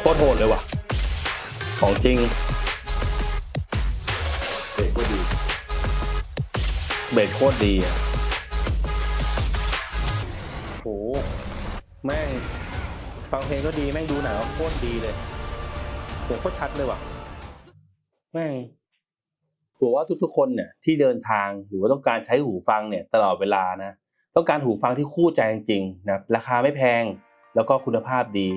โคตรโหดเลยว่ะ ของจริง เบรกก็ดี เบสโคตรดีอะโห แม่ง ฟังเพลงก็ดี แม่งดูหนังก็โคตรดีเลย เสียงโคตรชัดเลยว่ะ แม่งผมว่าทุกๆคนเนี่ยที่เดินทางหรือว่าต้องการใช้หูฟังเนี่ย ตลอดเวลานะ ต้องการหูฟังที่คู่ใจจริงๆนะราคาไม่แพงแล้วก็คุณภาพดี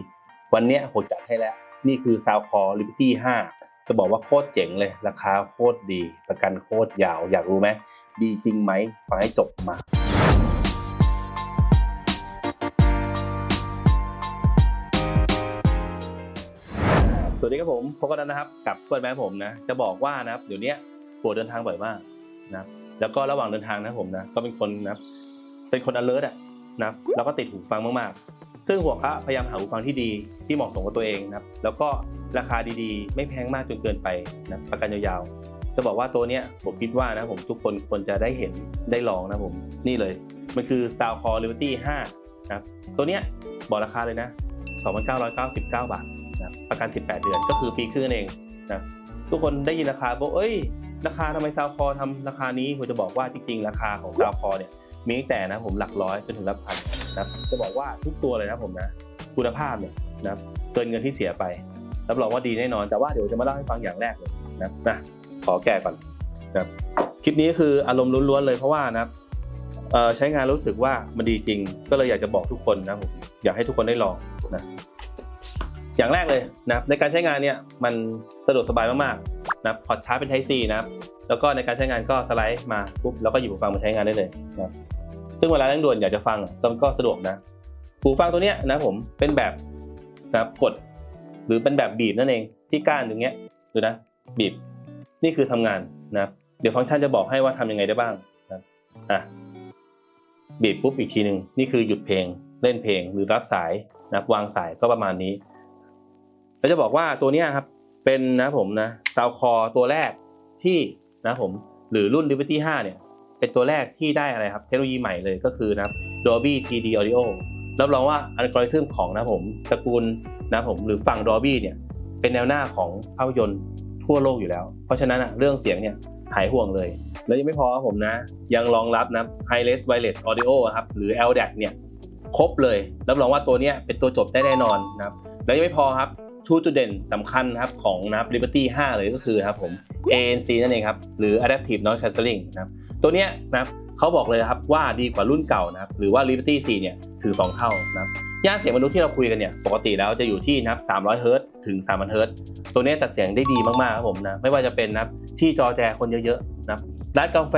วันนี้ผมจัดให้แล้ว นี่คือ Soundcore Liberty 5 จะบอกว่าโคตรเจ๋งเลย ราคาโคตรดี ประกันโคตรยาว อยากรู้ไหม ดีจริงไหมฟังให้จบมาสวัสดีครับผมพบกันนะครับกับเพื่อนแม่ผมนะ จะบอกว่านะครับเดี๋ยวนี้ปวดเดินทางบ่อยมากนะแล้วก็ระหว่างเดินทางนะผมนะก็เป็นคนนะ เป็นคน alert อะนะครับแล้วก็ติดหูฟังมากๆ ซึ่งหัวคะพยายามหาหูฟังที่ดีที่เหมาะสมกับตัวเองนะครับแล้วก็ราคาดีๆ ไม่แพงมากจนเกินไปนะประกันยาวๆ จะบอกว่าตัวเนี้ยผมคิดว่านะผมทุกคนควรจะได้เห็นได้ลองนะผมนี่เลย มันคือ Soundcore Liberty 5นะตัวเนี้ยบอกราคาเลยนะ 2,999 บาทนะครับประกัน 18 เดือนก็คือปีครึ่งเองนะทุกคนได้ยินราคาบอกเอ้ยราคาทำไม Soundcore ทำราคานี้ผมจะบอกว่าจริงๆ ราคาของ Soundcore เนี่ย มีตั้งแต่นะผมหลักร้อยจนถึงหลักพันนะจะบอกว่าทุกตัวเลยนะผมนะคุณภาพเนี่ยนะเกินเงินที่เสียไปรับรองว่าดีแน่นอนแต่ว่าเดี๋ยวจะมาเล่าให้ฟังอย่างแรกเลยนะนะขอแก้ก่อนนะคลิปนี้คืออารมณ์ล้วนๆเลยเพราะว่านะเอ่อใช้งานรู้สึกว่ามันดีจริง ก็เลยอยากจะบอกทุกคนนะผมอยากให้ทุกคนได้ลองนะอย่างแรกเลยนะในการใช้งานเนี่ยมันสะดวกสบายมากๆนะพอร์ตชาร์จเป็น Type C นะแล้วก็ในการใช้งานก็สไลด์มาปุ๊บแล้วก็หยิบหูฟังมาใช้งานได้เลยนะ ซึ่งเวลาเร่งด่วนอยากจะฟังอะก็ก็สะดวกนะหูฟังตัวเนี้ยนะผมเป็นแบบนะครับกด หรือเป็นแบบบีบนั่นเองที่ก้านตรงเนี้ยดูนะบีบนี่คือทำงานนะเดี๋ยวฟังก์ชันจะบอกให้ว่าทำยังไงได้บ้างนะอะบีบปุ๊บอีกทีหนึ่งนี่คือหยุดเพลงเล่นเพลงหรือรับสายนะวางสายก็ประมาณนี้แล้วจะบอกว่าตัวเนี้ยครับเป็นนะผมนะซาวคอตัวแรกที่นะผมหรือรุ่น Liberty 5เนี่ย เป็นตัวแรกที่ได้อะไรครับเทคโนโลยีใหม่เลยก็คือนะครับ Dolby 3D Audio รับรองว่าอัลกอริทึมของนะผมตระกูลนะผมหรือฝั่ง Dolby เนี่ยเป็นแนวหน้าของภาพยนตร์ทั่วโลกอยู่แล้ว เพราะฉะนั้นอะเรื่องเสียงเนี่ยหายห่วงเลย แล้วยังไม่พอครับผมนะ ยังรองรับนะ High-res Wireless Audio อครับหรือ LDAC เนี่ยครบเลย รับรองว่าตัวนี้เป็นตัวจบได้แน่นอนนะครับ แล้วยังไม่พอครับชูจุดเด่นสำคัญครับของนะครับ Liberty 5 เลยก็คือนะครับผม ANC นั่นเองครับ หรือ Adaptive Noise Cancelling นะครับ ตัวเนี้ยนะเขาบอกเลยครับว่าดีกว่ารุ่นเก่านะครับหรือว่า Liberty 4 เนี่ยถึง2เท่านะครับย่านเสียงมนุษย์ที่เราคุยกันเนี่ยปกติแล้วจะอยู่ที่นะครับ300เฮิรต์ถึง3,000เฮิรต์ตัวนี้ตัดเสียงได้ดีมากๆครับผมนะไม่ว่าจะเป็นนะครับที่จอแจคนเยอะๆนะครับร้านกาแฟ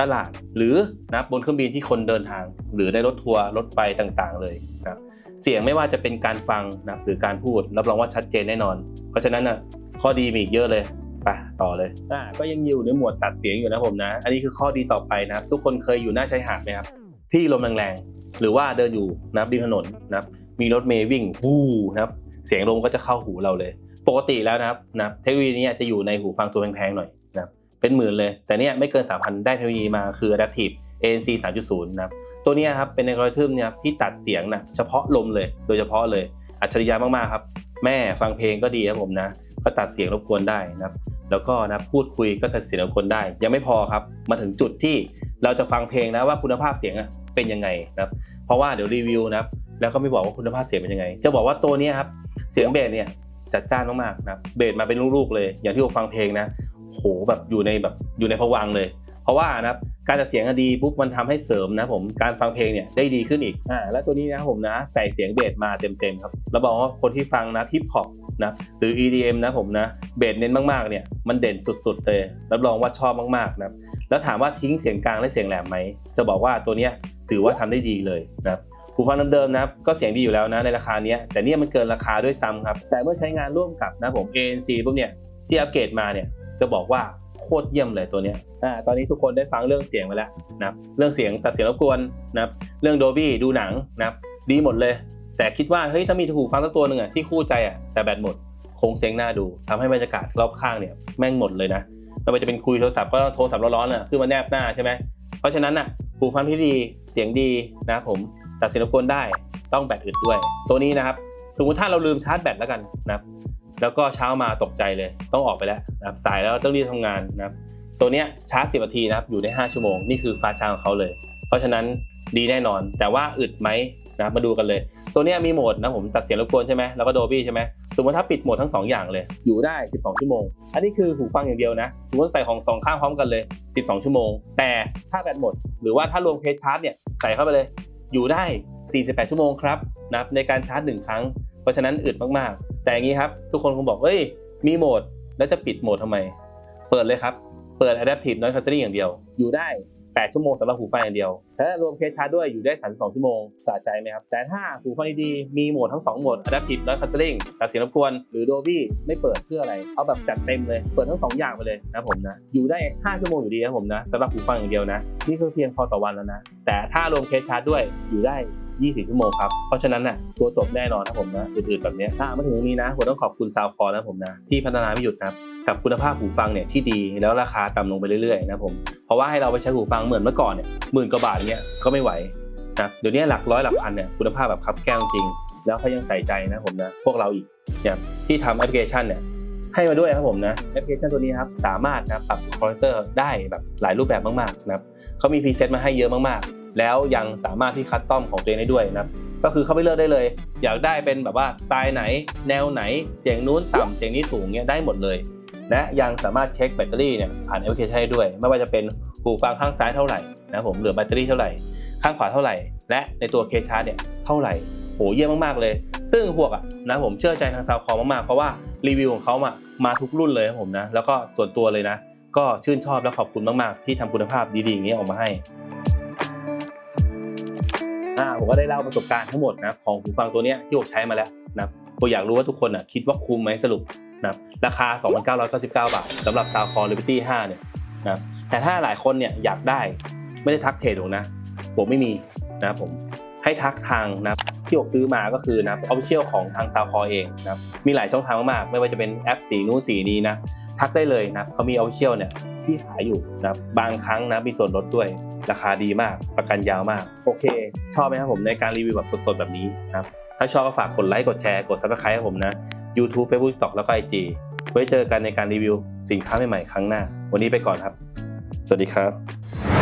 ตลาดหรือนะครับบนเครื่องบินที่คนเดินทาง หรือในรถทัวร์รถไฟต่างๆ เลยนะครับเสียงไม่ว่าจะเป็นการฟังนะครับหรือการพูดรับรองว่าชัดเจนแน่นอน เพราะฉะนั้นนะข้อดีมีอีกเยอะเลย ไปต่อเลยอ่าก็ยังอยู่ในหมวดตัดเสียงอยู่นะผมนะ อันนี้คือข้อดีต่อไปนะครับ ทุกคนเคยอยู่หน้าชายหาดไหมครับ ที่ลมแรงๆ หรือว่าเดินอยู่นะครับริมถนนนะครับ มีรถเมย์วิ่งฟูนะครับ เสียงลมก็จะเข้าหูเราเลย ปกติแล้วนะครับนะเทคโนโลยีนี้จะอยู่ในหูฟังตัวแพงๆหน่อยนะครับ เป็นหมื่นเลย แต่เนี่ยไม่เกิน 3,000 ได้เทคโนโลยีมาคือ Adaptive ANC 3.0 นะครับ ตัวนี้ครับเป็นอัลกอริทึมเนี่ยครับที่ตัดเสียงนะเฉพาะลมเลย โดยเฉพาะเลย อัจฉริยะมากๆครับ แม่ฟังเพลงก็ดีครับผมนะก็ตัดเสียงรบกวนได้นะครับ แล้วก็นะพูดคุยก็ตัดสียงรบกวนได้ ยังไม่พอครับ มาถึงจุดที่เราจะฟังเพลงนะว่าคุณภาพเสียงเป็นยังไงนะครับเพราะว่าเดี๋ยวรีวิวนะครับแล้วก็ไม่บอกว่าคุณภาพเสียงเป็นยังไง จะบอกว่าตัวนี้ครับเสียงเบสเนี่ยจัดจ้านมากๆนะเบสมาเป็นลูกๆเลย อย่างที่ผมฟังเพลงนะโหแบบอยู่ในแบบอยู่ในภวังเลย เพราะว่านะครับการจัดเสียงดีปุ๊บมันทำให้เสริมนะผมการฟังเพลงเนี่ยได้ดีขึ้นอีกอ่าแล้วตัวนี้นะผมนะใส่เสียงเบสมาเต็มๆครับแล้วบอกว่าคนที่ฟังนะฮิปฮอป นะหรือ EDM นะผมนะเบสเน้นมากๆเนี่ยมันเด่นสุดๆเลยรับรองว่าชอบมากๆนะครับแล้วถามว่าทิ้งเสียงกลางและเสียงแหลมไหมจะบอกว่าตัวเนี้ยถือว่าทำได้ดีเลยนะครับหูฟังเดิมๆนะก็เสียงดีอยู่แล้วนะในราคาเนี้ยแต่เนี่ยมันเกินราคาด้วยซ้ำครับแต่เมื่อใช้งานร่วมกับนะผม ANC พวกเนี่ยที่อัปเกรดมาเนี่ยจะบอกว่าโคตรเยี่ยมเลยตัวเนี้ยอ่าตอนนี้ทุกคนได้ฟังเรื่องเสียงไปแล้วนะเรื่องเสียงตัดเสียงรบกวนนะเรื่องโดบี้ดูหนังนะดีหมดเลย แต่คิดว่าเฮ้ยถ้ามีหูฟังสักตัวหนึ่งอะที่คู่ใจอะแต่แบตหมดคงเสียงน่าดูทำให้บรรยากาศรอบข้างเนี่ยแม่งหมดเลยนะไม่ว่าจะเป็นคุยโทรศัพท์ก็โทรศัพท์ร้อนๆอะขึ้นมาแนบหน้าใช่ไหมเพราะฉะนั้นอะหูฟังที่ดีเสียงดีนะผมตัดเสียงรบกวนได้ตต้องแบตอึดด้วย ตัวนี้นะครับสมมติถ้าเราลืมชาร์จแบตแล้วกันนะครับแล้วก็เช้ามาตกใจเลย ต้องออกไปแล้วนะครับสายแล้วต้องรีบทำงานนะครับตัวเนี้ยชาร์จ 10 นาทีนะครับอยู่ได้ 5 ชั่วโมง นี่คือฟ้าชาร์จของเขาเลย เพราะฉะนั้นดีแน่นอน แต่ว่าอึดไหม นะมาดูกันเลย ตัวนี้มีโหมดนะผมตัดเสียงรบกวนใช่ไหมแล้วก็โดบี้ใช่ไหมสมมติถ้าปิดโหมดทั้ง 2 อย่างเลย อยู่ได้ 12 ชั่วโมง อันนี้คือหูฟังอย่างเดียวนะ สมมติใส่ของสองข้างพร้อมกันเลย 12 ชั่วโมง แต่ถ้าแบตหมด หรือว่าถ้ารวมเคสชาร์จเนี่ยใส่เข้าไปเลย อยู่ได้ 48 ชั่วโมงครับนะในการชาร์จหนึ่งครั้ง เพราะฉะนั้นอึดมากๆ แต่อย่างนี้ครับทุกคนคงบอกเฮ้ยมีโหมดแล้วจะปิดโหมดทำไม เปิดเลยครับเปิด Adaptive Noise Cancelling อย่างเดียว อยู่ได้ 8 ชั่วโมงสำหรับหูฟังอย่างเดียวถ้ารวมเคสชาร์จด้วยอยู่ได้ 32 ชั่วโมงสะใจไหมครับ แต่ถ้าหูฟังดีๆมีโหมดทั้ง 2 โหมด Adaptive Noise Cancelling ตัดเสียงรบกวน หรือ Dolby ไม่เปิดเพื่ออะไร เอาแบบจัดเต็มเลย เปิดทั้ง 2 อย่างไปเลยนะผมนะ อยู่ได้ 5 ชั่วโมงอยู่ดีนะผมนะสำหรับหูฟังอย่างเดียวนะ นี่คือเพียงพอต่อวันแล้วนะ แต่ถ้ารวมเคสชาร์จด้วยอยู่ได้20 ชั่วโมงครับ เพราะฉะนั้นน่ะตัวจบแน่นอนนะผมนะอื่นๆแบบนี้ถ้ามาถึงตรงนี้นะผมต้องขอบคุณซาวคอนะผมนะที่พัฒนาไม่หยุดครับ กับคุณภาพหูฟังเนี่ยที่ดีแล้วราคาต่ำลงไปเรื่อยๆนะผมเพราะว่าให้เราไปใช้หูฟังเหมือนเมื่อก่อนเนี่ยหมื่นกว่าบาทเนี้ยก็ไม่ไหวนะเดี๋ยวนี้หลักร้อยหลักพันเนี่ยคุณภาพแบบคับแก้วจริง แล้วเขายังใส่ใจนะผมนะพวกเราอีกเนี่ยที่ทำแอปพลิเคชันเนี่ยให้มาด้วยครับผมนะแอปพลิเคชันตัวนี้ครับสามารถนะปรับคอร์เซอร์ได้แบบหลายรูปแบบมากๆนะครับเขามีพรีเซตมาให้เยอะมากๆ แล้วยังสามารถที่คัสตอมของตัวเองได้ด้วยนะครับก็คือเข้าไปเลือกได้เลย อยากได้เป็นแบบว่าสไตล์ไหน แนวไหนเสียงนู้นต่ำเสียงนี้สูงเนี้ยได้หมดเลย และยังสามารถเช็คแบตเตอรี่เนี่ยผ่านแอปพลิเคชันได้ด้วย ไม่ว่าจะเป็นหูฟังข้างซ้ายเท่าไหร่นะผมเหลือแบตเตอรี่เท่าไหร่ ข้างขวาเท่าไหร่ และในตัวเคชาร์เนี่ยเท่าไหร่โหเยี่ยมมากๆเลย ซึ่งพวกอะนะผมเชื่อใจทางซาวคอมากๆ เพราะว่ารีวิวของเขามามาทุกรุ่นเลยผมนะ แล้วก็ส่วนตัวเลยนะ ก็ชื่นชอบและขอบคุณมากๆ ที่ทำคุณภาพดีๆอย่างนี้ออกมาให้อ่าผมก็ได้เล่าประสบการณ์ทั้งหมดนะของหูฟังตัวเนี้ยที่ผมใช้มาแล้วนะผมอยากรู้ว่าทุกคนอะคิดว่าคุ้มไหมสรุป นะครับราคา 2,999 บาทสำหรับ Soundcore Liberty 5เนี่ยนะแต่ถ้าหลายคนเนี่ยอยากได้ไม่ได้ทักเพจผมนะผมไม่มีนะครับผมให้ทักทางนะที่ผมซื้อมาก็คือนะครับ official ของทาง Soundcore เองนะมีหลายช่องทางมากๆ ไม่ว่าจะเป็นแอปสีนู้นสีนี้นะทักได้เลยนะเขามี official เนี่ยที่ขายอยู่นะบบางครั้งนะมีส่วนลดด้วยราคาดีมากประกันยาวมาก โอเค ชอบไหมครับผมในการรีวิวแบบสดๆแบบนี้นะครับ ถ้าชอบก็ฝากกดไลค์กดแชร์กด subscribe ให้ผมนะ YouTube Facebook TikTok แล้วก็ IG ไว้เจอกันในการรีวิวสินค้าใหม่ๆครั้งหน้า วันนี้ไปก่อนครับ สวัสดีครับ